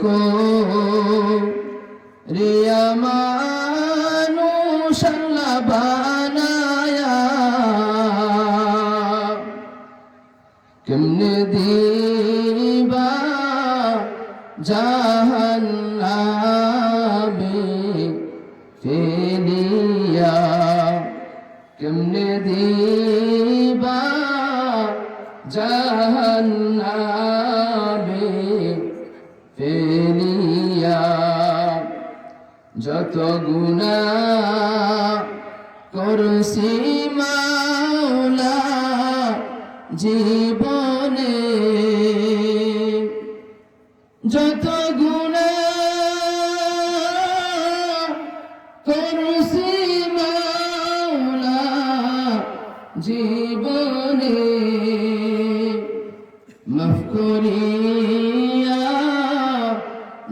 কো রিয়া মানুষ বানায়া। কেমনে দিবা জাহান্নাবে ফেলিয়া। কেমনে দিবা জাহান্নাবে ফেলিয়া যত গুণা করছি মাওলা জীবনে যত গুণা করছি মাওলা জীবনে।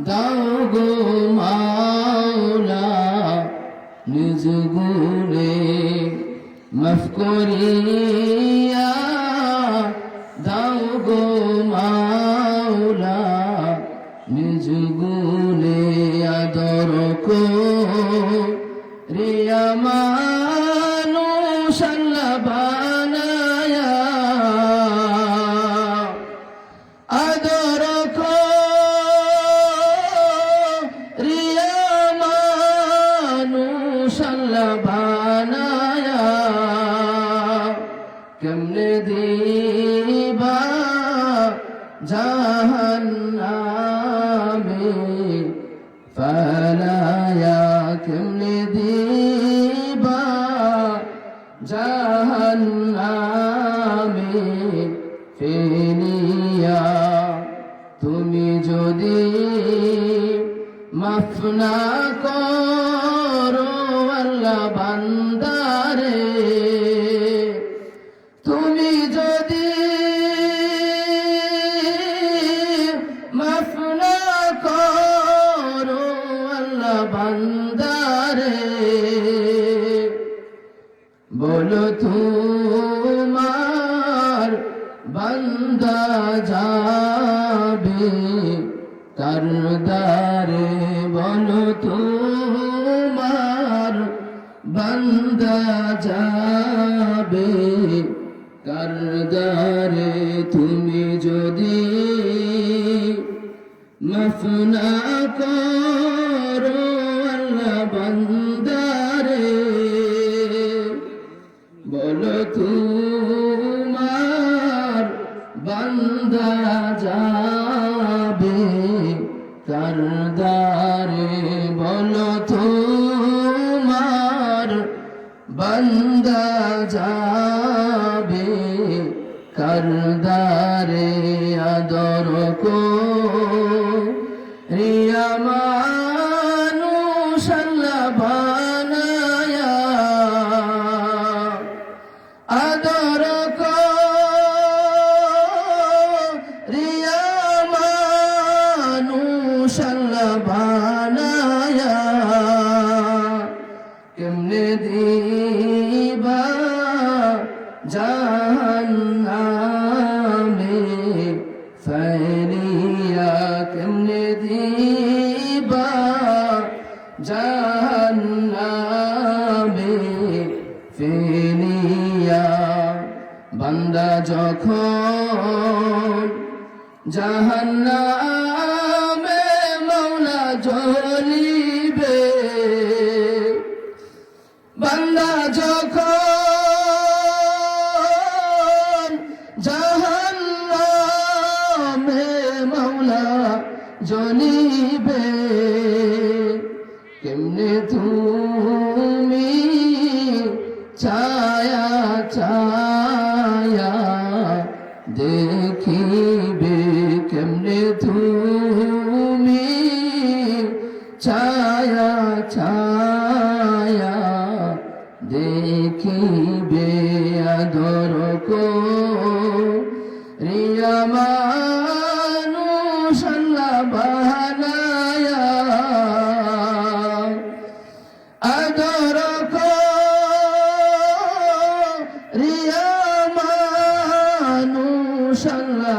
দাও গো মাওলা, নিজ গুণে মাফ করিয়া। দাও গো মাওলা, নিজ গুণে আদর কো রিয়া মানুষ জাহান্নামে ফালায়া কেমনে দিবা। জাহান্নামে ফেলিয়া তুমি যদি মাফ না করো আল্লাহ বান্দারে বলো তোমার বান্দা যাবে তার দারে বলো তোমার বান্দা যাবে কার দারে তুমি যদি মাফ বলো তোমার বান্দা যাবে কারদারে বলো তোমার বান্দা যাবে কারদারে আদর কো বানায়া কেমনে দিবা জাহান্নামে? ফেলিয়া কেমনে দিবা জাহান্নামে? ফেলিয়া বান্দা যখন জাহান্নামে মৌলা বান্দা যখন জাহান্নামে মৌলা জ্বলিবে কেমনে তুমি ছায়া ছায়া ছায়া ছায়া দেখিবে আদর কো। রিয়া মানুষ আল্লাহ বানায়া আদর কো। রিয়া মানুষ আল্লাহ